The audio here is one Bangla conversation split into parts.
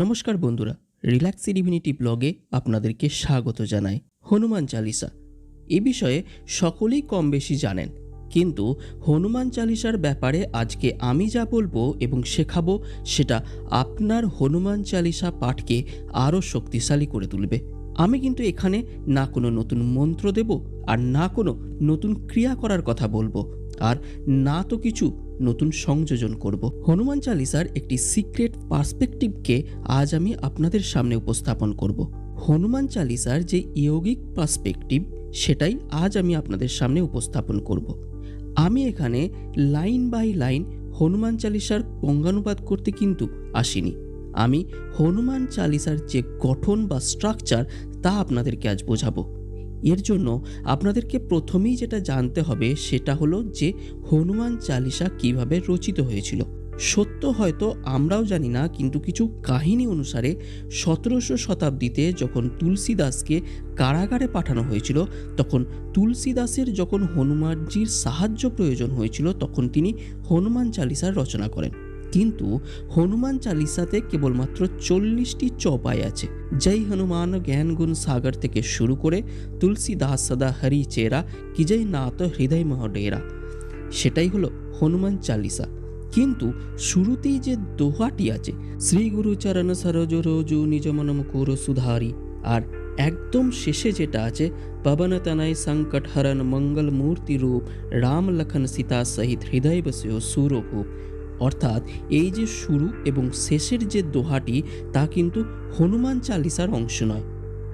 নমস্কার বন্ধুরা, রিল্যাক্স ডিভিনিটি ব্লগে আপনাদেরকে স্বাগত জানাই। হনুমান চালিসা। এ বিষয়ে সকলেই কম বেশি জানেন, কিন্তু হনুমান চালিসার ব্যাপারে আজকে আমি যা বলব এবং শেখাবো, সেটা আপনার হনুমান চালিসা পাঠকে আরও শক্তিশালী করে তুলবে। আমি কিন্তু এখানে না কোনো নতুন মন্ত্র দেব আর না কোনো নতুন ক্রিয়া করার কথা বলব, আর না তো কিছু নতুন সংযোজন করব। হনুমান চালিসার একটি সিক্রেট পার্সপেক্টিভকে আজ আমি আপনাদের সামনে উপস্থাপন করব। হনুমান চালিসার যে ইয়োগিক পার্সপেক্টিভ সেটাই আজ আমি আপনাদের সামনে উপস্থাপন করব। আমি এখানে লাইন বাই লাইন হনুমান চালিসার পঙ্গানুবাদ করতে কিন্তু আসিনি। আমি হনুমান চালিসার যে গঠন বা স্ট্রাকচার তা আপনাদেরকে আজ বোঝাবো। এর জন্য আপনাদেরকে প্রথমেই যেটা জানতে হবে সেটা হলো যে হনুমান চালিসা কীভাবে রচিত হয়েছিল। সত্য হয়তো আমরাও জানি না, কিন্তু কিছু কাহিনী অনুসারে সতেরোশো শতাব্দীতে যখন তুলসীদাসকে কারাগারে পাঠানো হয়েছিল, তখন তুলসীদাসের যখন হনুমানজির সাহায্য প্রয়োজন হয়েছিল, তখন তিনি হনুমান চালিসার রচনা করেন। কিন্তু হনুমান চালিসাতে কেবলমাত্র চল্লিশটি চপাই আছে। জয় হনুমান জ্ঞান গুণ সাগর থেকে শুরু করে তুলসী দাস সদা হরি চেরা, কি জয় নাত হৃদয় মহডেরা সেটাই হলো হনুমান চালিসা। কিন্তু শুরুতেই যে দোহাটি আছে, শ্রী গুরু চরণ সরজ রোজু নিজ মন মুকুর সুধারি। আর একদম শেষে যেটা আছে, পবন তনয় সংকট হরণ মঙ্গল মূর্তি রূপ, রাম লখন সীতা সহিত হৃদয় বসেও সুরভূপ। অর্থাৎ এই যে শুরু এবং শেষের যে দোহাটি, তা কিন্তু হনুমান চালিসার অংশ নয়।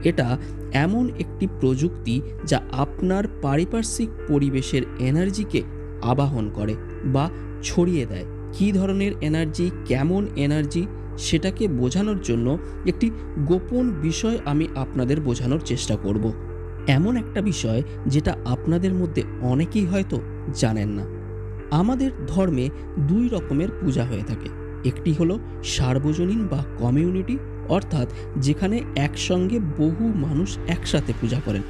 এটা এমন একটি প্রযুক্তি যা আপনার পারিপার্শ্বিক পরিবেশের এনার্জিকে আবাহন করে বা ছড়িয়ে দেয়। কী ধরনের এনার্জি, কেমন এনার্জি, সেটাকে বোঝানোর জন্য একটি গোপন বিষয় আমি আপনাদের বোঝানোর চেষ্টা করব। এমন একটা বিষয় যেটা আপনাদের মধ্যে অনেকেই হয়তো জানেন না। আমাদের ধর্মে দুই রকমের পূজা হয়ে থাকে। একটি হলো সার্বজনীন বা কমিউনিটি, অর্থাৎ যেখানে একসঙ্গে বহু মানুষ একসাথে পূজা করেন।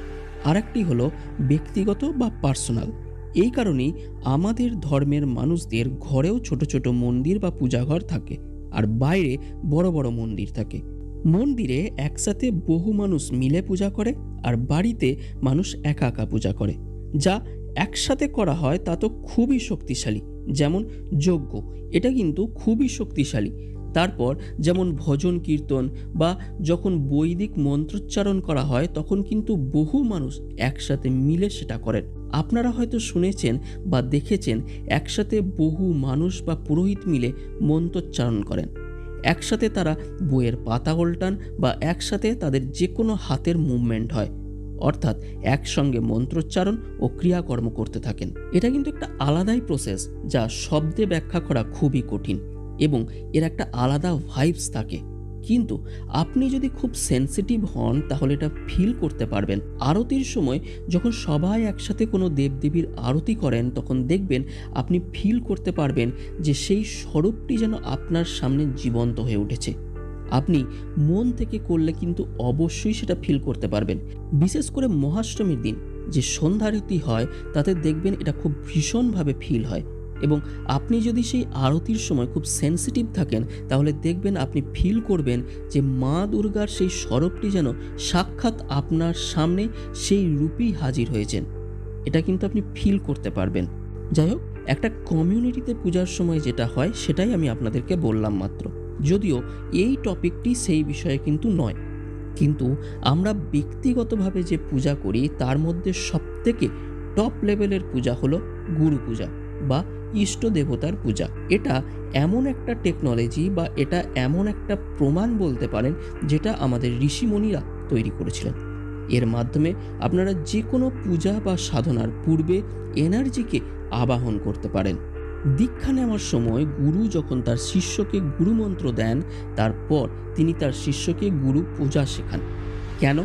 আরেকটি হলো ব্যক্তিগত বা পার্সোনাল। এই কারণেই আমাদের ধর্মের মানুষদের ঘরেও ছোট ছোট মন্দির বা পূজাঘর থাকে আর বাইরে বড় বড় মন্দির থাকে। মন্দিরে একসাথে বহু মানুষ মিলে পূজা করে আর বাড়িতে মানুষ একা একা পূজা করে। যা একসাথে করা হয় তা তো খুবই শক্তিশালী, যেমন যজ্ঞ, এটা কিন্তু খুবই শক্তিশালী। তারপর যেমন ভজন কীর্তন বা যখন বৈদিক মন্ত্রোচ্চারণ করা হয়, তখন কিন্তু বহু মানুষ একসাথে মিলে সেটা করেন। আপনারা হয়তো শুনেছেন বা দেখেছেন, একসাথে বহু মানুষ বা পুরোহিত মিলে মন্ত্রোচ্চারণ করেন। একসাথে তারা বইয়ের পাতা উল্টান বা একসাথে তাদের যে কোনো হাতের মুভমেন্ট হয়। অর্থাৎ একসঙ্গে মন্ত্রোচ্চারণ ও ক্রিয়াকর্ম করতে থাকেন। এটা কিন্তু একটা আলাদাই প্রসেস যা শব্দে ব্যাখ্যা করা খুবই কঠিন এবং এর একটা আলাদা ভাইবস থাকে। কিন্তু আপনি যদি খুব সেন্সিটিভ হন, তাহলে এটা ফিল করতে পারবেন। আরতির সময় যখন সবাই একসাথে কোনো দেবদেবীর আরতি করেন, তখন দেখবেন আপনি ফিল করতে পারবেন যে সেই স্বরূপটি যেন আপনার সামনে জীবন্ত হয়ে উঠেছে। আপনি মন থেকে করলে কিন্তু অবশ্যই সেটা ফিল করতে পারবেন। বিশেষ করে মহাষ্টমীর দিন, যে সন্ধ্যারতি হয়, তাতে দেখবেন এটা খুব ভীষণভাবে ফিল হয় এবং আপনি যদি সেই আরতির সময় খুব সেন্সিটিভ থাকেন, তাহলে দেখবেন আপনি ফিল করবেন যে মা দুর্গার সেই স্বরূপটি যেন সাক্ষাৎ আপনার সামনে সেই রূপেই হাজির হয়েছেন। এটা কিন্তু আপনি ফিল করতে পারবেন। যাই হোক, একটা কমিউনিটিতে পূজার সময় যেটা হয়, সেটাই আমি আপনাদেরকে বললাম মাত্র। যদিও এই টপিকটি সেই বিষয়ে কিন্তু নয়। কিন্তু আমরা ব্যক্তিগতভাবে যে পূজা করি, তার মধ্যে সবথেকে টপ লেভেলের পূজা হলো গুরু পূজা বা ইষ্ট দেবতার পূজা। এটা এমন একটা টেকনোলজি বা এটা এমন একটা প্রমাণ বলতে পারেন, যেটা আমাদের ঋষিমণিরা তৈরি করেছিলেন। এর মাধ্যমে আপনারা যে কোনো পূজা বা সাধনার পূর্বে এনার্জিকে আবাহন করতে পারেন। দীক্ষা নেওয়ার সময় গুরু যখন তার শিষ্যকে গুরুমন্ত্র দেন, তারপর তিনি তার শিষ্যকে গুরু পূজা শেখান। কেন?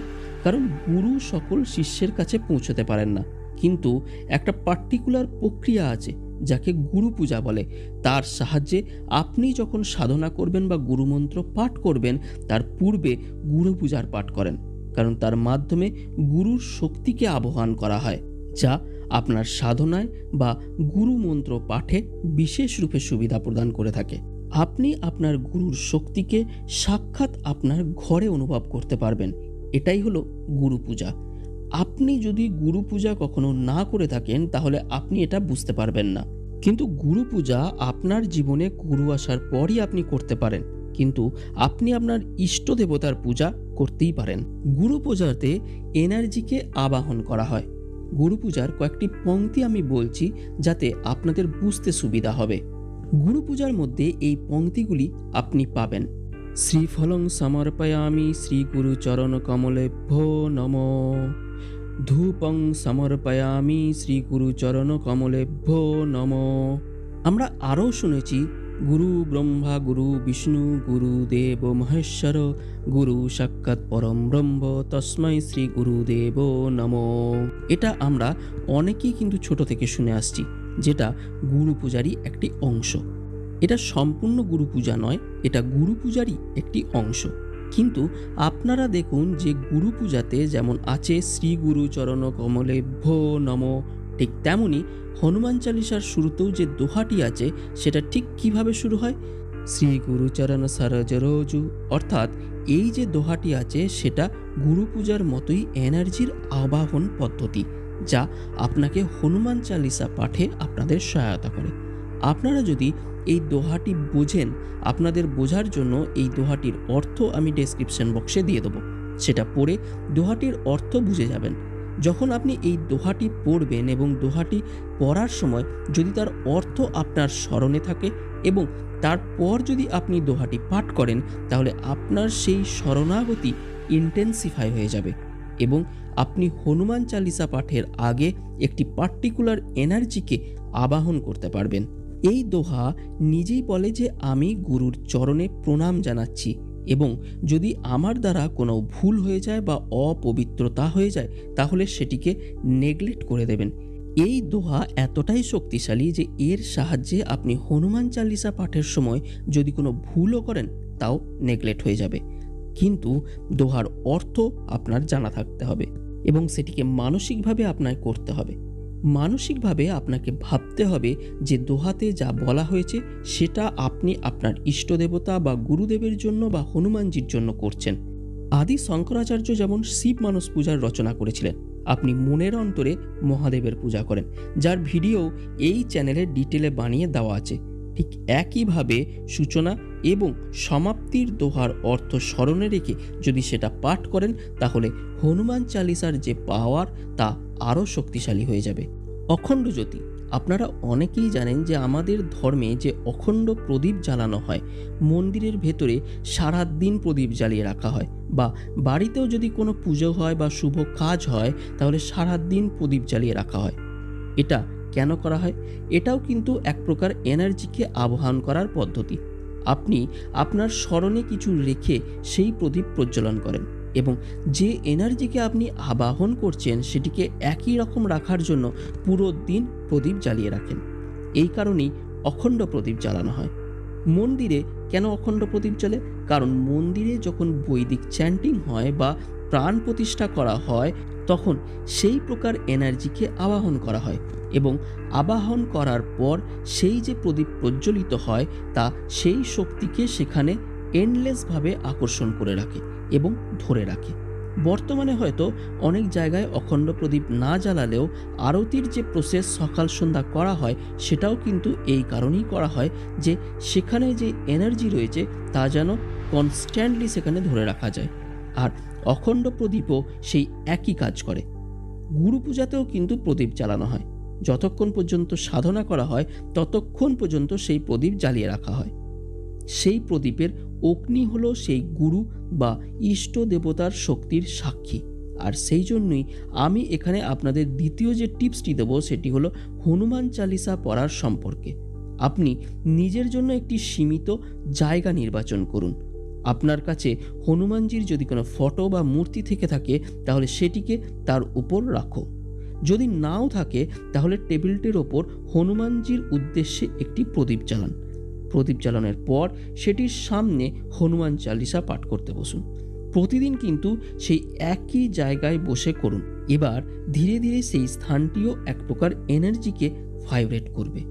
কারণ গুরু সকল শিষ্যের কাছে পৌঁছতে পারেন না। কিন্তু একটা পার্টিকুলার প্রক্রিয়া আছে, যাকে গুরু পূজা বলে। তার সাহায্যে আপনি যখন সাধনা করবেন বা গুরুমন্ত্র পাঠ করবেন, তার পূর্বে গুরু পূজার পাঠ করেন। কারণ তার মাধ্যমে গুরুর শক্তিকে আহ্বান করা হয়, যা আপনার সাধনায় বা গুরু মন্ত্র পাঠে বিশেষ রূপে সুবিধা প্রদান করে থাকে। আপনি আপনার গুরুর শক্তিকে সাক্ষাৎ আপনার ঘরে অনুভব করতে পারবেন। এটাই হলো গুরু পূজা। আপনি যদি গুরু পূজা কখনো না করে থাকেন, তাহলে আপনি এটা বুঝতে পারবেন না। কিন্তু গুরু পূজা আপনার জীবনে গুরু আসার পরই আপনি করতে পারেন। কিন্তু আপনি আপনার ইষ্ট দেবতার পূজা করতেই পারেন। গুরু পূজাতে এনার্জিকে আবাহন করা হয়। গুরু পূজার কয়েকটি পংক্তি আমি বলছি যাতে আপনাদের বুঝতে সুবিধা হবে। গুরু পূজার মধ্যে এই পংক্তিগুলি আপনি পাবেন। শ্রীফলং সমর্পয়ামি শ্রী গুরু চরণ কমলেভ্যো নম। ধূপং সমর্পয়ামি শ্রী গুরু চরণ কমলেভ্যো নম। আমরা আরও শুনেছি গুরু ব্রহ্মা গুরু বিষ্ণু গুরু দেব মহেশ্বর গুরু সাক্ষাৎ পরম ব্রহ্ম তস্মৈ শ্রী গুরুদেব নম এটা আমরা অনেকেই কিন্তু ছোট থেকে শুনে আসছি, যেটা গুরু পূজারই একটি অংশ। এটা সম্পূর্ণ গুরু পূজা নয়, এটা গুরু পূজারই একটি অংশ। কিন্তু আপনারা দেখুন যে গুরু পূজাতে যেমন আছে শ্রী গুরু চরণ কমলে ভো নম ঠিক তেমনি হনুমান চালিসার শুরুতেও যে দোহাটি আছে, সেটা ঠিক কীভাবে শুরু হয়? শ্রী গুরুচরণ সরজ রোজু। অর্থাৎ এই যে দোহাটি আছে, সেটা গুরু পূজার মতোই এনার্জির আবাহন পদ্ধতি, যা আপনাকে হনুমান চালিসা পাঠে আপনাদের সহায়তা করে। আপনারা যদি এই দোহাটি বোঝেন, আপনাদের বোঝার জন্য এই দোহাটির অর্থ আমি ডেসক্রিপশন বক্সে দিয়ে দেবো। সেটা পড়ে দোহাটির অর্থ বুঝে যাবেন। যখন আপনি এই দোহাটি পড়বেন এবং দোহাটি পড়ার সময় যদি তার অর্থ আপনার স্মরণে থাকে এবং তারপর যদি আপনি দোহাটি পাঠ করেন, তাহলে আপনার সেই শরণাগতি ইন্টেন্সিফাই হয়ে যাবে এবং আপনি হনুমান চালিসা পাঠের আগে একটি পার্টিকুলার এনার্জিকে আবাহন করতে পারবেন। এই দোহা নিজেই বলে যে, আমি গুরুর চরণে প্রণাম জানাচ্ছি। এবং যদি আমার দ্বারা কোনো ভুল হয়ে যায় বা অপবিত্রতা হয়ে যায়, তাহলে সেটিকে নেগলেক্ট করে দেবেন। এই দোহা এতটাই শক্তিশালী যে এর সাহায্যে আপনি হনুমান চালিসা পাঠের সময় যদি কোনো ভুলও করেন, তাও নেগলেক্ট হয়ে যাবে। কিন্তু দোহার অর্থ আপনার জানা থাকতে হবে এবং সেটিকে মানসিকভাবে আপনাকে করতে হবে। মানসিকভাবে আপনাকে ভাবতে হবে যে দোহাতে যা বলা হয়েছে, সেটা আপনি আপনার ইষ্টদেবতা বা গুরুদেবের জন্য বা হনুমানজির জন্য করছেন। আদি শঙ্করাচার্য যেমন শিব মানস পূজার রচনা করেছিলেন, আপনি মনের অন্তরে মহাদেবের পূজা করেন, যার ভিডিও এই চ্যানেলে ডিটেলে বানিয়ে দেওয়া আছে। ঠিক একইভাবে সূচনা এবং সমাপ্তির দোহার অর্থ স্মরণে রেখে যদি সেটা পাঠ করেন, তাহলে হনুমান চালিসার যে পাওয়ার, তা আরও শক্তিশালী হয়ে যাবে। অখণ্ড জ্যোতি, আপনারা অনেকেই জানেন যে আমাদের ধর্মে যে অখণ্ড প্রদীপ জ্বালানো হয়, মন্দিরের ভেতরে সারা দিন প্রদীপ জ্বালিয়ে রাখা হয় বা বাড়িতেও যদি কোনো পুজো হয় বা শুভ কাজ হয়, তাহলে সারা দিন প্রদীপ জ্বালিয়ে রাখা হয়। এটা কেন করা হয়? এটাও কিন্তু এক প্রকার এনার্জিকে আবহান করার পদ্ধতি। আপনি আপনার স্মরণে কিছু রেখে সেই প্রদীপ প্রজ্বলন করেন। এবং যে এনার্জিকে আপনি আবাহন করছেন, সেটিকে একই রকম রাখার জন্য পুরো দিন প্রদীপ জ্বালিয়ে রাখেন। এই কারণেই অখণ্ড প্রদীপ জ্বালানো হয়। মন্দিরে কেন অখণ্ড প্রদীপ জ্বলে? কারণ মন্দিরে যখন বৈদিক চ্যান্টিং হয় বা প্রাণ প্রতিষ্ঠা করা হয়, তখন সেই প্রকার এনার্জিকে আবাহন করা হয় এবং আবাহন করার পর সেই যে প্রদীপ প্রজ্বলিত হয়, তা সেই শক্তিকে সেখানে এন্ডলেসভাবে আকর্ষণ করে রাখে এবং ধরে রাখে। বর্তমানে হয়তো অনেক জায়গায় অখণ্ড প্রদীপ না জ্বালালেও আরতির যে প্রসেস সকাল সন্ধ্যা করা হয়, সেটাও কিন্তু এই কারণেই করা হয় যে সেখানে যে এনার্জি রয়েছে, তা যেন কনস্ট্যান্টলি সেখানে ধরে রাখা যায়। আর অখণ্ড প্রদীপও সেই একই কাজ করে। গুরু পূজাতেও কিন্তু প্রদীপ জ্বালানো হয়। যতক্ষণ পর্যন্ত সাধনা করা হয়, ততক্ষণ পর্যন্ত সেই প্রদীপ জ্বালিয়ে রাখা হয়। সেই প্রদীপের অগ্নি হলো সেই গুরু বা ইষ্ট দেবতার শক্তির সাক্ষী। আর সেই জন্যই আমি এখানে আপনাদের দ্বিতীয় যে টিপসটি দেবো সেটি হলো হনুমান চালিসা পড়ার সম্পর্কে। আপনি নিজের জন্য একটি সীমিত জায়গা নির্বাচন করুন। আপনার কাছে হনুমানজির যদি কোনো ফটো বা মূর্তি থেকে থাকে, তাহলে সেটিকে তার উপর রাখো। যদি নাও থাকে, তাহলে টেবিলটির ওপর হনুমানজির উদ্দেশ্যে একটি প্রদীপ জ্বালান। প্রদীপ জ্বালানোর পর সেটির সামনে হনুমান চালিসা পাঠ করতে বসুন। প্রতিদিন কিন্তু সেই একই জায়গায় বসে করুন। এবার ধীরে ধীরে সেই স্থানটিও এক প্রকার এনার্জিকে ভাইব্রেট করবে।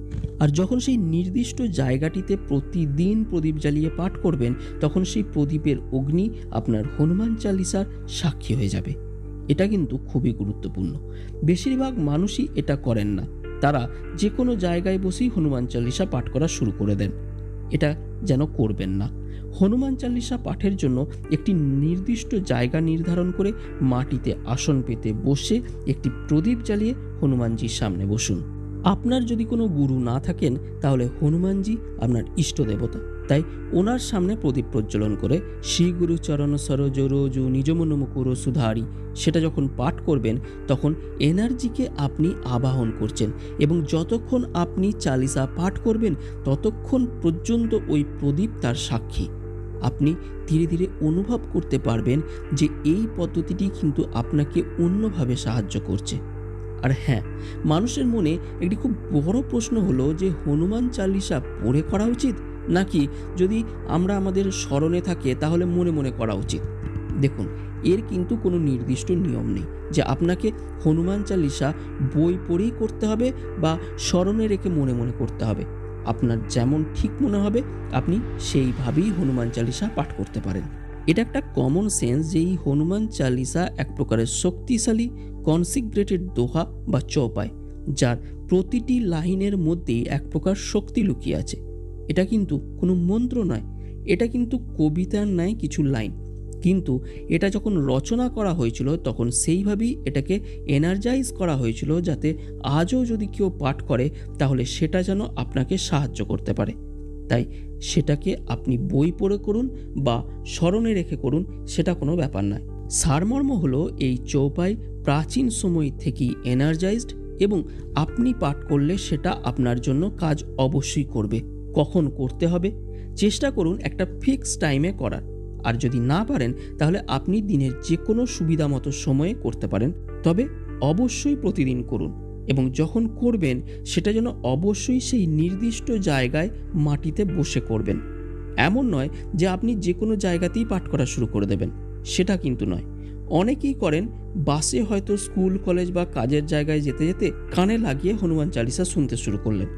আর যখন সেই নির্দিষ্ট জায়গাটিতে প্রতিদিন প্রদীপ জ্বালিয়ে পাঠ করবেন, তখন সেই প্রদীপের অগ্নি আপনার হনুমান চালিসার সাক্ষী হয়ে যাবে। এটা কিন্তু খুবই গুরুত্বপূর্ণ। বেশিরভাগ মানুষই এটা করেন না। তারা যে কোনো জায়গায় বসেই হনুমান চালিসা পাঠ করা শুরু করে দেন। এটা যেন করবেন না। হনুমান চালিসা পাঠের জন্য একটি নির্দিষ্ট জায়গা নির্ধারণ করে মাটিতে আসন পেতে বসে একটি প্রদীপ জ্বালিয়ে হনুমানজির সামনে বসুন। আপনার যদি কোনো গুরু না থাকেন, তাহলে হনুমানজি আপনার ইষ্ট দেবতা। তাই ওনার সামনে প্রদীপ প্রজ্বলন করে শ্রী গুরু চরণ সরোজ রোজু নিজমনমুকুর সুধারি, সেটা যখন পাঠ করবেন, তখন এনার্জিকে আপনি আবাহন করছেন এবং যতক্ষণ আপনি চালিসা পাঠ করবেন, ততক্ষণ পর্যন্ত ওই প্রদীপ তার সাক্ষী। আপনি ধীরে ধীরে অনুভব করতে পারবেন যে এই পদ্ধতিটি কিন্তু আপনাকে অন্যভাবে সাহায্য করছে। আর হ্যাঁ মানুষের মনে একটি খুব বড় প্রশ্ন হলো যে, হনুমান চালিসা পড়ে করা উচিত? নাকি যদি আমরা আমাদের স্মরণে থাকে, তাহলে মনে মনে করা উচিত? দেখুন, এর কিন্তু কোনো নির্দিষ্ট নিয়ম নেই যে, আপনাকে হনুমান চালিসা বই পড়েই করতে হবে বা স্মরণে রেখে মনে মনে করতে হবে। আপনার যেমন ঠিক মনে হবে, আপনি সেইভাবেই হনুমান চালিসা পাঠ করতে পারেন। এটা একটা কমন সেন্স যে এই হনুমান চালিসা এক প্রকারের শক্তিশালী কনসিগ্রেটেড দোহা বা চৌপায়, যার প্রতিটি লাইনের মধ্যেই এক প্রকার শক্তি লুকিয়ে আছে। এটা কিন্তু কোনো মন্ত্র নয়, এটা কিন্তু কবিতার ন্যায় কিছু লাইন। কিন্তু এটা যখন রচনা করা হয়েছিল, তখন সেইভাবেই এটাকে এনার্জাইজ করা হয়েছিল যাতে আজও যদি কেউ পাঠ করে, তাহলে সেটা যেন আপনাকে সাহায্য করতে পারে। তাই সেটাকে আপনি বই পড়ে করুন বা স্মরণে রেখে করুন, সেটা কোনো ব্যাপার নয়। সারমর্ম হলো এই চৌপাই প্রাচীন সময় থেকেই এনার্জাইজড এবং আপনি পাঠ করলে সেটা আপনার জন্য কাজ অবশ্যই করবে। কখন করতে হবে? চেষ্টা করুন একটা ফিক্স টাইমে করার। আর যদি না পারেন, তাহলে আপনি দিনের যে কোনো সুবিধা মতো সময়ে করতে পারেন। তবে অবশ্যই প্রতিদিন করুন। এবং যখন করবেন, সেটা যেন অবশ্যই সেই নির্দিষ্ট জায়গায় মাটিতে বসে করবেন। এমন নয় যে আপনি যে কোনো জায়গাতেই পাঠ করা শুরু করে দেবেন, সেটা কিন্তু নয়। অনেকেই করেন, বাসে হয়তো স্কুল, কলেজ বা কাজের জায়গায় যেতে যেতে কানে লাগিয়ে হনুমান চালিসা শুনতে শুরু করলেন।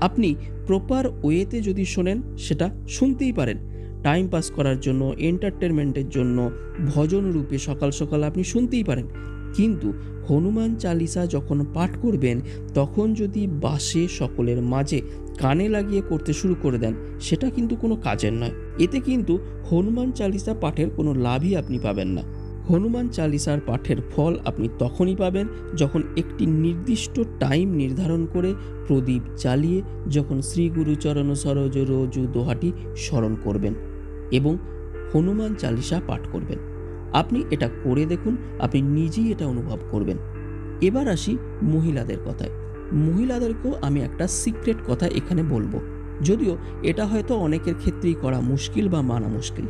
আপনি প্রপার ওয়েতে যদি শোনেন, সেটা শুনতেই পারেন। টাইম পাস করার জন্য এন্টারটেনমেন্টের জন্য, ভজন রূপে সকাল সকাল আপনি শুনতেই পারেন। কিন্তু হনুমান চালিসা যখন পাঠ করবেন, তখন যদি বাসে সকলের মাঝে কানে লাগিয়ে করতে শুরু করে দেন, সেটা কিন্তু কোনো কাজের নয়। এতে কিন্তু হনুমান চালিসা পাঠের কোনো লাভই আপনি পাবেন না। হনুমান চালিসার পাঠের ফল আপনি তখনই পাবেন যখন একটি নির্দিষ্ট টাইম নির্ধারণ করে প্রদীপ জ্বালিয়ে যখন শ্রী গুরুচরণ সরোজ রোজু দোহাটি স্মরণ করবেন এবং হনুমান চালিসা পাঠ করবেন। আপনি এটা করে দেখুন, আপনি নিজেই এটা অনুভব করবেন। এবার আসি মহিলাদের কথায়। মহিলাদেরকেও আমি একটা সিক্রেট কথা এখানে বলব। যদিও এটা হয়তো অনেকের ক্ষেত্রেই করা মুশকিল বা মানা মুশকিল।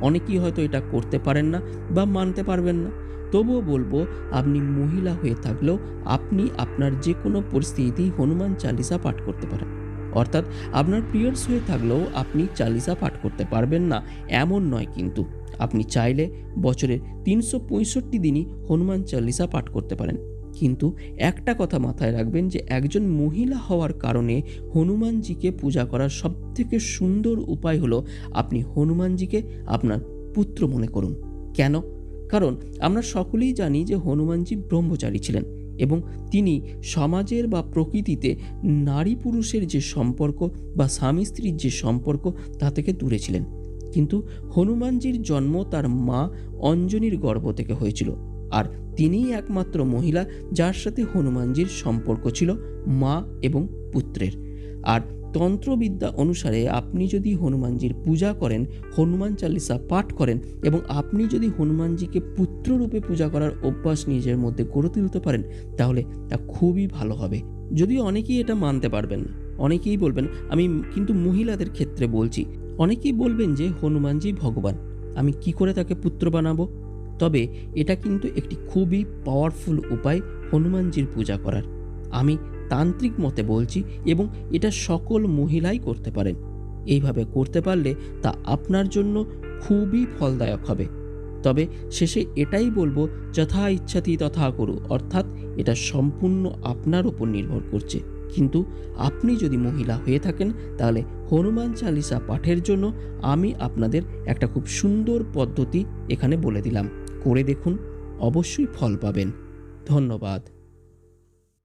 অনেকেই হয়তো এটা করতে পারেন না বা মানতে পারবেন না। তবুও বলব, আপনি মহিলা হয়ে থাকলেও আপনি আপনার যে কোনো পরিস্থিতিতেই হনুমান চালিসা পাঠ করতে পারেন। অর্থাৎ আপনার পিরিয়ডস হয়ে থাকলেও আপনি চালিসা পাঠ করতে পারবেন না, এমন নয় কিন্তু। আপনি চাইলে বছরের তিনশো পঁয়ষট্টি দিনই হনুমান চালিসা পাঠ করতে পারেন। কিন্তু একটা কথা মাথায় রাখবেন যে, একজন মহিলা হওয়ার কারণে হনুমানজিকে পূজা করার সবথেকে সুন্দর উপায় হলো আপনি হনুমানজিকে আপনার পুত্র মনে করুন। কেন? কারণ আমরা সকলেই জানি যে, হনুমানজি ব্রহ্মচারী ছিলেন এবং তিনি সমাজের বা প্রকৃতিতে নারী পুরুষের যে সম্পর্ক বা স্বামী স্ত্রীর যে সম্পর্ক তা থেকে দূরে ছিলেন। কিন্তু হনুমানজির জন্ম তার মা অঞ্জনীর গর্ভ থেকে হয়েছিল। আর তিনিই একমাত্র মহিলা যার সাথে হনুমানজির সম্পর্ক ছিল, মা এবং পুত্রের। আর তন্ত্রবিদ্যা অনুসারে আপনি যদি হনুমানজির পূজা করেন, হনুমান চালিসা পাঠ করেন এবং আপনি যদি হনুমানজিকে পুত্ররূপে পূজা করার অভ্যাস নিজের মধ্যে গড়ে তুলতে পারেন, তাহলে তা খুবই ভালো হবে। যদিও অনেকেই এটা মানতে পারবেন না। অনেকেই বলবেন, আমি কিন্তু মহিলাদের ক্ষেত্রে বলছি। অনেকেই বলবেন যে, হনুমানজি ভগবান, আমি কি করে তাকে পুত্র বানাবো? তবে এটা কিন্তু একটি খুবই পাওয়ারফুল উপায় হনুমানজির পূজা করার। আমি তান্ত্রিক মতে বলছি এবং এটা সকল মহিলাই করতে পারেন। এইভাবে করতে পারলে তা আপনার জন্য খুবই ফলদায়ক হবে। তবে শেষে এটাই বলব, যথা ইচ্ছাতি তথা করু অর্থাৎ এটা সম্পূর্ণ আপনার উপর নির্ভর করছে। কিন্তু আপনি যদি মহিলা হয়ে থাকেন, তাহলে হনুমান চালিসা পাঠের জন্য আমি আপনাদের একটা খুব সুন্দর পদ্ধতি এখানে বলে দিলাম। করে দেখুন, অবশ্যই ফল পাবেন। ধন্যবাদ।